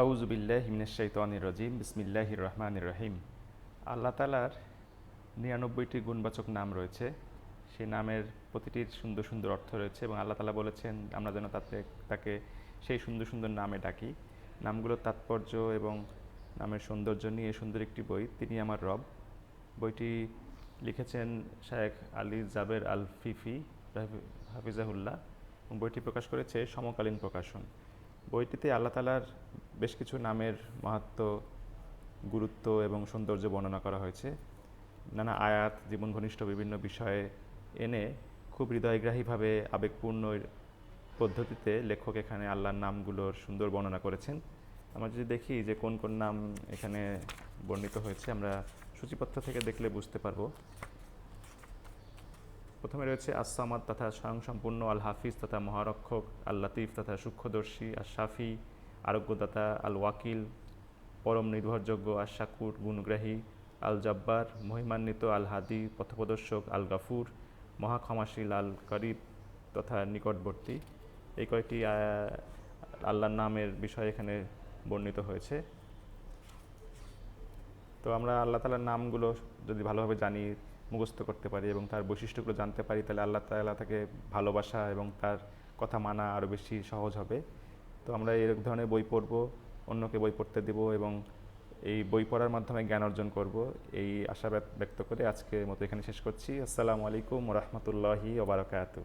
আউজুবিল্লাহ হিমনাশাইতানির রজিম, বিসমিল্লাহির রহমানির রহিম। আল্লাহ তালার নিরানব্বইটি গুণবাচক নাম রয়েছে। সেই নামের প্রতিটির সুন্দর সুন্দর অর্থ রয়েছে এবং আল্লাহ তালা বলেছেন, আমরা যেন তাতে, তাকে সেই সুন্দর সুন্দর নামে ডাকি। নামগুলোর তাৎপর্য এবং নামের সৌন্দর্য নিয়ে সুন্দর একটি বই, তিনি আমার রব। বইটি লিখেছেন Shaykh Ali Jaber al Fifi হাফিজাহুল্লাহ বইটি প্রকাশ করেছে সমকালীন প্রকাশন। বইটিতে আল্লাহ তালার বেশ কিছু নামের মাহাত্ম, গুরুত্ব এবং সৌন্দর্য বর্ণনা করা হয়েছে। নানা আয়াত জীবন ঘনিষ্ঠ বিভিন্ন বিষয়ে এনে খুব হৃদয়গ্রাহীভাবে আবেগপূর্ণ পদ্ধতিতে লেখক এখানে আল্লাহর নামগুলোর সুন্দর বর্ণনা করেছেন। আমরা যদি দেখি যে কোন কোন নাম এখানে বর্ণিত হয়েছে, আমরা সূচিপত্র থেকে দেখলে বুঝতে পারব। প্রথমে রয়েছে আসামাদ তথা স্বয়ংসম্পূর্ণ আল হাফিজ তথা মহারক্ষক আল লতিফ তথা সূক্ষ্মদর্শী আর শাফি আরোগ্যদাতা আল ওয়াকিল পরম নির্ভরযোগ্য আর শাকুর গুণগ্রাহী আল জব্বার মহিমান্বিত আল হাদি পথপ্রদর্শক আল গাফুর মহাক্ষমাশীল আল করিব তথা নিকটবর্তী। এই কয়েকটি আল্লাহর নামের বিষয় এখানে বর্ণিত হয়েছে। তো আমরা আল্লাহ তালার নামগুলো যদি ভালোভাবে জানি মুখস্থ করতে পারি এবং তার বৈশিষ্ট্যগুলো জানতে পারি, তাহলে আল্লাহ তালা তাকে ভালোবাসা এবং তার কথা মানা আরও বেশি সহজ হবে। তো আমরা এরক ধরনের বই পড়ব, অন্যকে বই পড়তে দেব এবং এই বই পড়ার মাধ্যমে জ্ঞান অর্জন করব, এই আশা ব্যক্ত করে আজকের মতো এখানে শেষ করছি। আসসালামু আলাইকুম রহমতুল্লাহি ওবরাকাতু